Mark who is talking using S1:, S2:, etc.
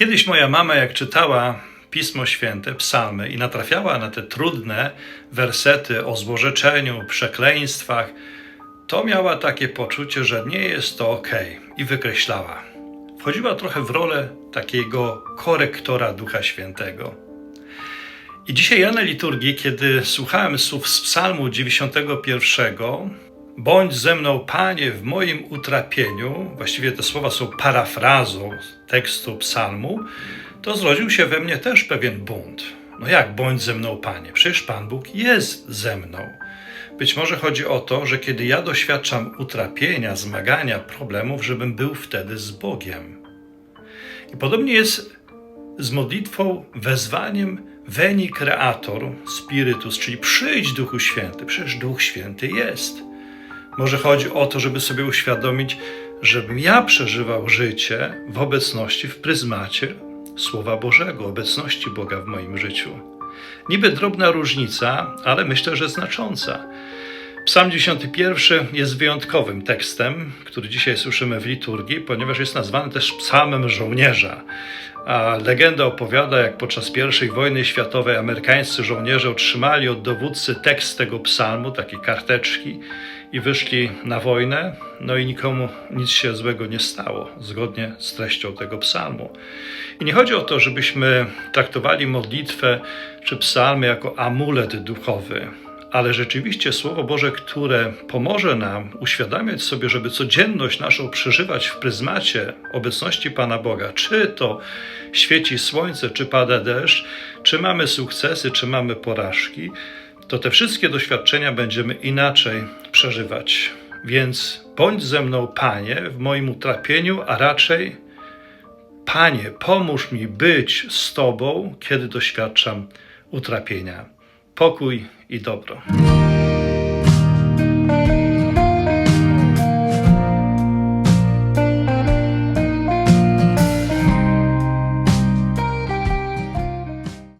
S1: Kiedyś moja mama, jak czytała Pismo Święte, psalmy i natrafiała na te trudne wersety o złorzeczeniu, przekleństwach, to miała takie poczucie, że nie jest to ok i wykreślała. Wchodziła trochę w rolę takiego korektora Ducha Świętego. I dzisiaj ja na liturgii, kiedy słuchałem słów z Psalmu 91, Bądź ze mną, Panie, w moim utrapieniu, właściwie te słowa są parafrazą tekstu Psalmu, to zrodził się we mnie też pewien bunt. No jak bądź ze mną, Panie? Przecież Pan Bóg jest ze mną. Być może chodzi o to, że kiedy ja doświadczam utrapienia, zmagania, problemów, żebym był wtedy z Bogiem. I podobnie jest z modlitwą, wezwaniem Veni Creator Spiritus, czyli przyjdź Duchu Święty. Przecież Duch Święty jest. Może chodzi o to, żeby sobie uświadomić, żebym ja przeżywał życie w obecności, w pryzmacie Słowa Bożego, obecności Boga w moim życiu. Niby drobna różnica, ale myślę, że znacząca. Psalm 91 jest wyjątkowym tekstem, który dzisiaj słyszymy w liturgii, ponieważ jest nazwany też psalmem żołnierza. A legenda opowiada, jak podczas I wojny światowej amerykańscy żołnierze otrzymali od dowódcy tekst tego psalmu, takie karteczki, i wyszli na wojnę, no i nikomu nic się złego nie stało, zgodnie z treścią tego psalmu. I nie chodzi o to, żebyśmy traktowali modlitwę czy psalmy jako amulet duchowy, ale rzeczywiście Słowo Boże, które pomoże nam uświadamiać sobie, żeby codzienność naszą przeżywać w pryzmacie obecności Pana Boga, czy to świeci słońce, czy pada deszcz, czy mamy sukcesy, czy mamy porażki, to te wszystkie doświadczenia będziemy inaczej przeżywać. Więc bądź ze mną, Panie, w moim utrapieniu, a raczej, Panie, pomóż mi być z Tobą, kiedy doświadczam utrapienia. Pokój i dobro.